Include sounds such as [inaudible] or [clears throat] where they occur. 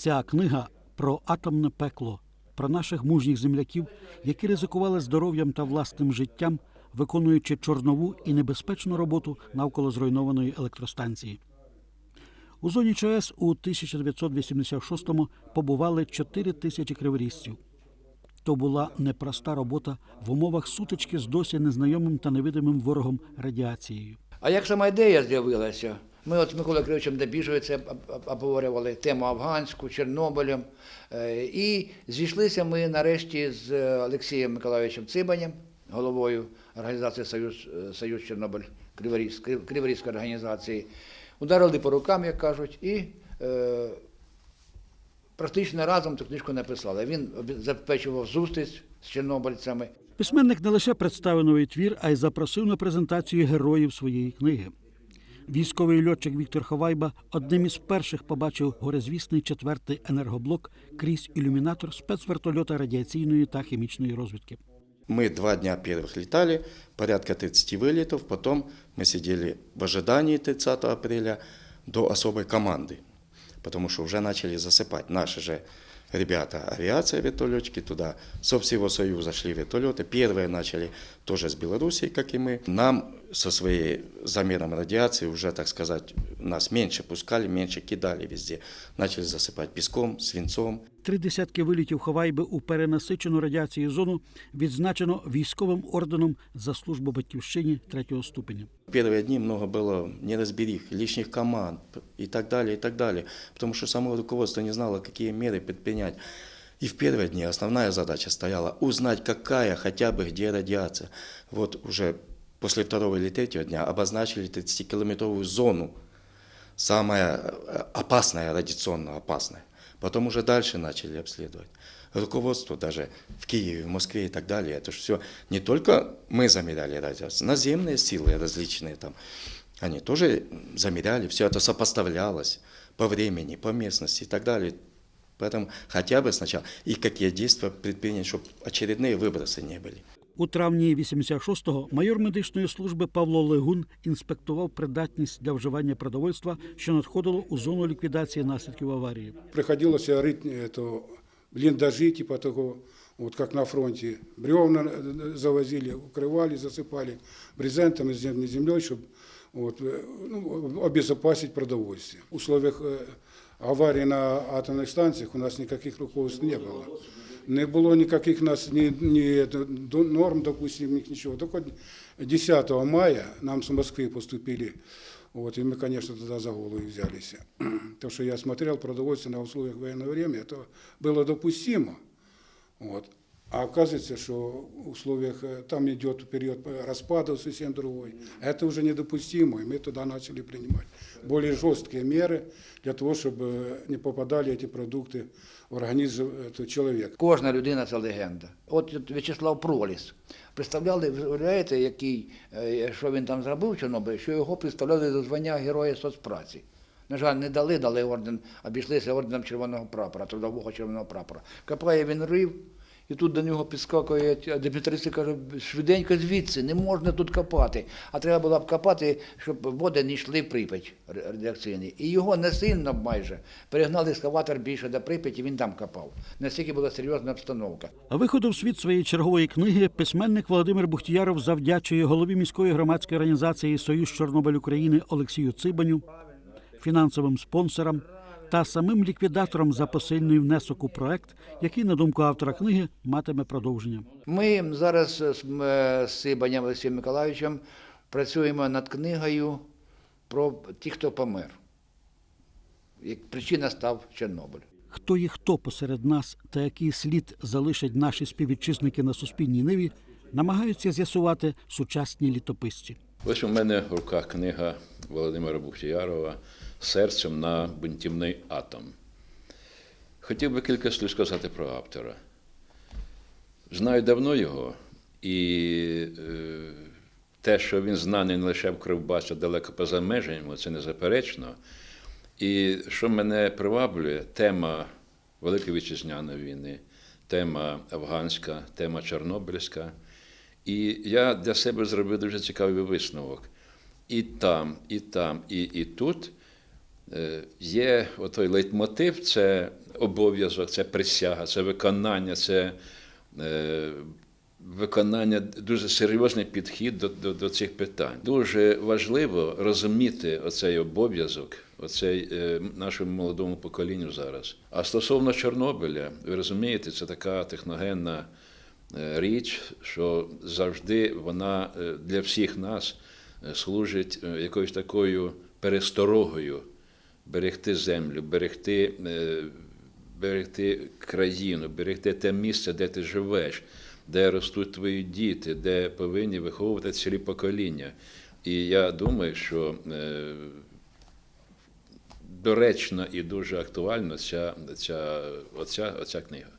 Ця книга про атомне пекло, про наших мужніх земляків, які ризикували здоров'ям та власним життям, виконуючи чорнову і небезпечну роботу навколо зруйнованої електростанції. У зоні ЧАЕС у 1986-му побували 4 тисячі криворізців. То була непроста робота в умовах сутички з досі незнайомим та невидимим ворогом радіацією. А як сама ідея з'явилася? Ми от з Миколою Кривичем Дебіжою обговорювали тему афганську, Чорнобилем. Е, І зійшлися ми нарешті з Олексієм Миколайовичем Цибанем, головою організації Союз, е, Союз Чорнобиль Криворізь- Крив- Криворізької організації. Ударили по рукам, як кажуть, і е, практично разом цю книжку написали. Він забезпечував зустріч з чорнобильцями. Письменник не лише представив новий твір, а й запросив на презентацію героїв своєї книги. Військовий льотчик Віктор Ховайба одним із перших побачив горизвісний четвертий енергоблок крізь ілюмінатор спецвертольота радіаційної та хімічної розвідки. Мы два дня первых летали, порядка 30 вылетов, потом мы сидели в ожидании 30 апреля до особой команды, потому что уже начали засыпать. Наши же ребята, авиация, вертолетчики, туда со всего Союза шли вертолеты. Первые начали тоже с Белоруссии, как и мы. Нам со своей замером радиации уже, так сказать, нас меньше пускали, меньше кидали везде. Начали засыпать песком, свинцом. Три десятки вилітів Ховайби у перенасичену радіацією зону відзначено військовим орденом за службу батьківщині третього ступеня. Первые дни много было неразберих, лишних команд и так далее, и так далее. Потому что само руководство не знало, какие меры предпринять. И в первые дни основная задача стояла узнать, какая хотя бы где радиация. Вот уже после второго или третьего дня обозначили 30-километровую зону, самая э, опасная, радиационно опасная. Потом уже дальше начали обследовать. Руководство даже в Киеве, в Москве и так далее. Это же все не только мы замеряли радиацию, наземные силы различные там, они тоже замеряли, все это сопоставлялось по времени, по местности и так далее. Поэтому хотя бы сначала и какие действия предпринять, чтобы очередные выбросы не были. У травні 86-го майор медичної служби Павло Легун інспектував придатність для вживання продовольства, що надходило у зону ліквідації наслідків аварії. Приходилося рыть это, блиндажи, типа того, вот как на фронте. Бревна э, завозили, укрывали, засыпали брезентом и земной землей, чтобы вот, э, ну, обезопасить продовольствие. В условиях э, аварии на атомных станциях у нас никаких руководств не было. Не было никаких нас ни, ни это, до- норм, допустим, ни- ничего. Только 10 мая нам с Москвы поступили вот, и мы, конечно, тогда за голову взялись. [clears throat] То, что я смотрел продовольствие на условиях военного времени, это было допустимо. Вот. А оказывается, что в условиях, э, там идет период э, распадов совсем другой. Это уже недопустимо, и мы туда начали принимать более жесткие меры для того, чтобы не попадали эти продукты в организм этого человека. Кожна людина це легенда. От от В'ячеслав Проліс. Представляли, уявляєте, який, е, що він там зробив в Чорнобилі, що його представляли до звання Героя соцпраці. На жаль, не дали, дали орден, обійшлися орденом червоного прапора, трудового червоного прапора. Копає він рив, і тут до нього підскакує а Дмитриці каже, швиденько звідси, не можна тут копати. А треба було б копати, щоб води не йшли в Прип'ять радіаційні. І його не сильно майже перегнали ескаватор більше до Прип'яті, він там копав. Настільки була серйозна обстановка. Виходу в світ своєї чергової книги письменник Володимир Бухтіяров завдячує голові міської громадської організації Союз Чорнобиль України Олексію Цибаню, фінансовим спонсорам та самим ліквідаторам за посильний внесок у проект, який, на думку автора книги, матиме продовження. Ми зараз з м, е, Олексієм Миколайовичем працюємо над книгою про тих, хто помер. Як причина став Чорнобиль. Хто є хто посеред нас та який слід залишать наші співвітчизники на суспільній ниві, намагаються з'ясувати сучасні літописці. Ось у мене в руках книга Володимира Бухтіярова Серцем на бунтівний атом. Хотів би кілька слів сказати про автора. Знаю давно його, і е, те, що він знаний не лише в Кривбасі, а далеко поза межами, це незаперечно. І що мене приваблює, тема Великої Вітчизняної війни, тема афганська, тема Чорнобильська. І я для себе зробив дуже цікавий висновок. І там, і там, і, і тут є отой лейтмотив це обов'язок, це присяга, це виконання, це е, виконання дуже серйозний підхід до, до, до цих питань. Дуже важливо розуміти оцей обов'язок, оцей е, нашому молодому поколінню зараз. А стосовно Чорнобиля, ви розумієте, це така техногенна е, річ, що завжди вона е, для всіх нас е, служить е, якоюсь такою пересторогою берегти землю, берегти, е, берегти країну, берегти те місце, де ти живеш, де ростуть твої діти, де повинні виховувати цілі покоління. І я думаю, що е, доречно і дуже актуально ця, ця, оця, оця книга.